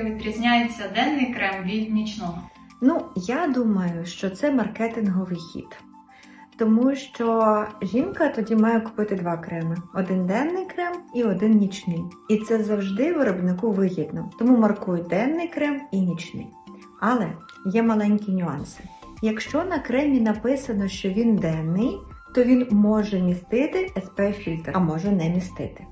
все-таки відрізняється денний крем від нічного? Ну, я думаю, що це маркетинговий хід. Тому що жінка тоді має купити два креми: один денний крем і один нічний. І це завжди виробнику вигідно. Тому маркують денний крем і нічний. Але є маленькі нюанси. Якщо на кремі написано, що він денний, то він може містити SPF-фільтр, а може не містити.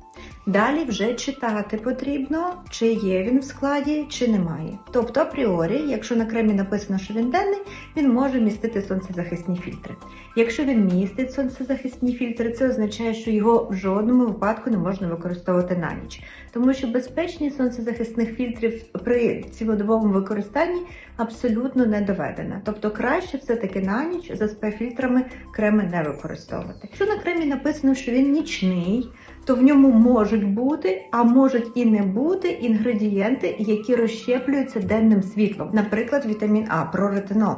Далі вже читати потрібно, чи є він в складі, чи немає. Тобто, апріорі, якщо на кремі написано, що він денний, він може містити сонцезахисні фільтри. Якщо він містить сонцезахисні фільтри, це означає, що його в жодному випадку не можна використовувати на ніч, тому що безпечність сонцезахисних фільтрів при цілодобовому використанні абсолютно не доведена. Тобто краще все-таки на ніч за спа-фільтрами креми не використовувати. Якщо на кремі написано, що він нічний, то в ньому можуть бути, а можуть і не бути інгредієнти, які розщеплюються денним світлом, наприклад, вітамін А, проретинол.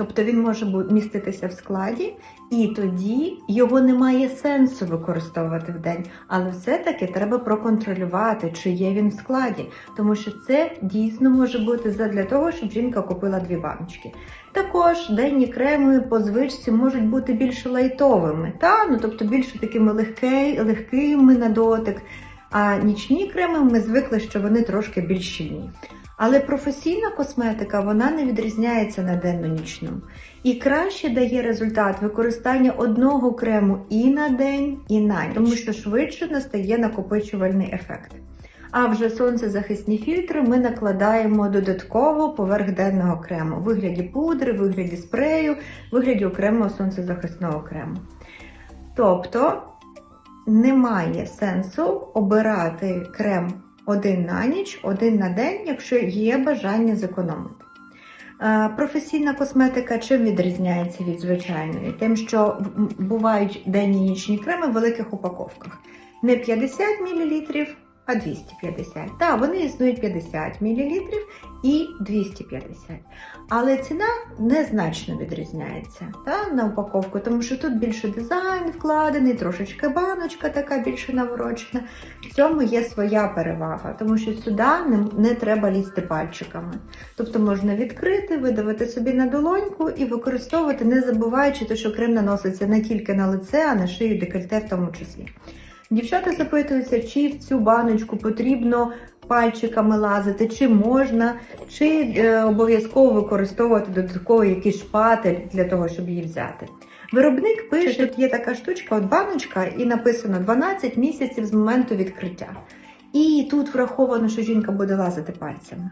Тобто він може міститися в складі, і тоді його немає сенсу використовувати в день. Але все-таки треба проконтролювати, чи є він в складі, тому що це дійсно може бути задля того, щоб жінка купила дві баночки. Також денні креми по звичці можуть бути більш лайтовими, та? ну, тобто більш такими легкий, легкими на дотик. А нічні креми ми звикли, що вони трошки більш щільні. Але професійна косметика вона не відрізняється на денно-нічну. І краще дає результат використання одного крему і на день, і на ніч, тому що швидше настає накопичувальний ефект. А вже сонцезахисні фільтри ми накладаємо додатково поверх денного крему у вигляді пудри, в вигляді спрею, в вигляді окремого сонцезахисного крему. Тобто немає сенсу обирати крем один на ніч, один на день, якщо є бажання зекономити. Е, Професійна косметика чим відрізняється від звичайної? Тим, що бувають денні і нічні креми в великих упаковках. Не 50 мл, а 250. Так, вони існують 50 мл і 250. Але ціна незначно відрізняється та, на упаковку, тому що тут більше дизайн вкладений, трошечки баночка така більше наворочена. В цьому є своя перевага, тому що сюди не, не треба лізти пальчиками. Тобто можна відкрити, видавити собі на долоньку і використовувати, не забуваючи, те, що крем наноситься не тільки на лице, а на шию декольте в тому числі. Дівчата запитуються, чи в цю баночку потрібно пальчиками лазити, чи можна, чи е, обов'язково використовувати додатковий якийсь шпатель для того, щоб її взяти. Виробник пише, тут є така штучка, от баночка, і написано 12 місяців з моменту відкриття. І тут враховано, що жінка буде лазити пальцями.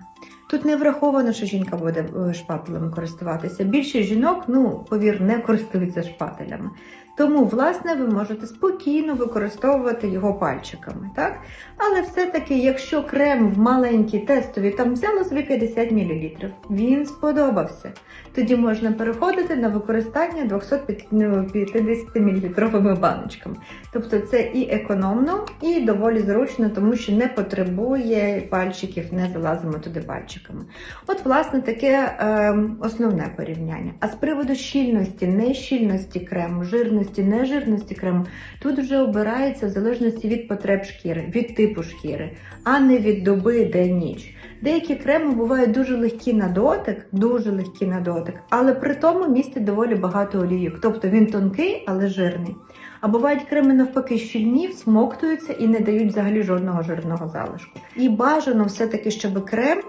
Тут не враховано, що жінка буде е, шпателем користуватися. Більшість жінок, ну повір, не користуються шпателями. Тому, власне, ви можете спокійно використовувати його пальчиками, так? Але все-таки, якщо крем в маленькій тестові там взяло собі 50 мл, він сподобався. Тоді можна переходити на використання 250 мл баночками. Тобто це і економно, і доволі зручно, тому що не потребує пальчиків, не залазимо туди пальчиками. От, власне, таке е, основне порівняння. А з приводу щільності, нещільності крему, жирності, нежирності крему, тут вже обирається в залежності від потреб шкіри, від типу шкіри, а не від доби день-ніч. Деякі креми бувають дуже легкі на дотик, дуже легкі на дотик, але при тому містять доволі багато олійок. Тобто він тонкий, але жирний. А бувають креми навпаки щільні, всмоктуються і не дають взагалі жодного жирного залишку. І бажано все-таки, щоб крем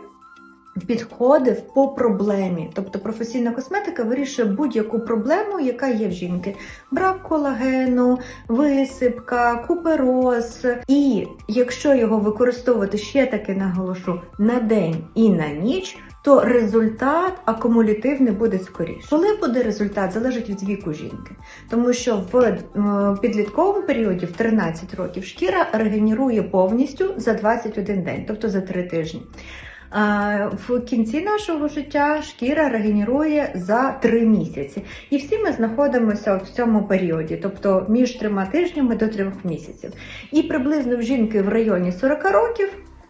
підходив по проблемі. Тобто професійна косметика вирішує будь-яку проблему, яка є в жінки: брак колагену, висипка, купероз. І якщо його використовувати ще таки наголошу на день і на ніч. То результат акумулятивний буде скоріше. Коли буде результат, залежить від віку жінки, тому що в е, підлітковому періоді, в 13 років, шкіра регенерує повністю за 21 день, тобто за 3 тижні. В кінці нашого життя шкіра регенерує за 3 місяці. І всі ми знаходимося в цьому періоді, тобто між трьома тижнями до трьох місяців. І приблизно в жінки в районі 40 років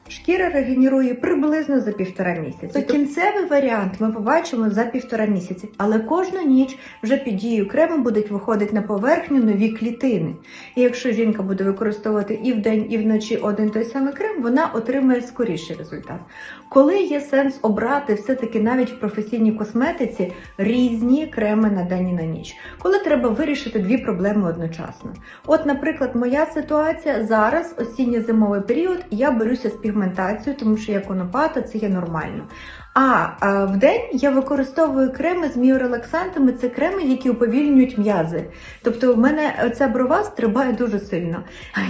Шкіра регенерує приблизно за півтора місяці. То кінцевий варіант ми побачимо за півтора місяці, але кожну ніч вже під дією крему будуть виходити на поверхню нові клітини. І якщо жінка буде використовувати і вдень, і вночі один той самий крем, вона отримає скоріший результат. Коли є сенс обрати все-таки навіть в професійній косметиці різні креми на день і на ніч, коли треба вирішити дві проблеми одночасно. От, наприклад, моя ситуація зараз, осінньо-зимовий період, я борюся з пігментацією, тому що я конопата, це є нормально. А, а в день я використовую креми з міорелаксантами. Це креми, які уповільнюють м'язи. Тобто, в мене ця брова стрибає дуже сильно.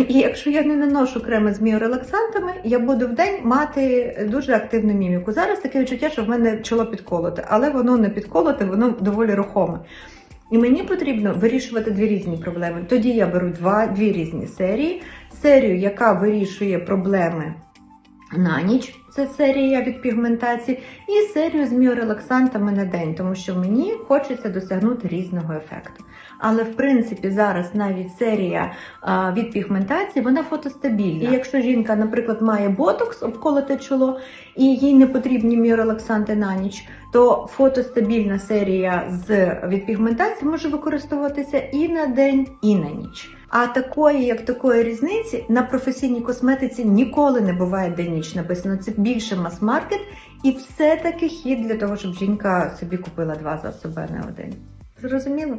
І якщо я не наношу креми з міорелаксантами, я буду в день мати дуже активну міміку. Зараз таке відчуття, що в мене чоло підколоте, але воно не підколоте, воно доволі рухоме. І мені потрібно вирішувати дві різні проблеми. Тоді я беру два, дві різні серії. Серію, яка вирішує проблеми на ніч, це серія від пігментації, і серію з міорелаксантами на день, тому що мені хочеться досягнути різного ефекту. Але в принципі зараз навіть серія а, від пігментації вона фотостабільна. І якщо жінка, наприклад, має ботокс, обколоте чоло, і їй не потрібні міорелаксанти на ніч, то фотостабільна серія з від пігментації може використовуватися і на день, і на ніч. А такої, як такої різниці, на професійній косметиці ніколи не буває де ніч написано. Це більше мас-маркет, і все-таки хід для того, щоб жінка собі купила два засоби, а не один. Зрозуміло?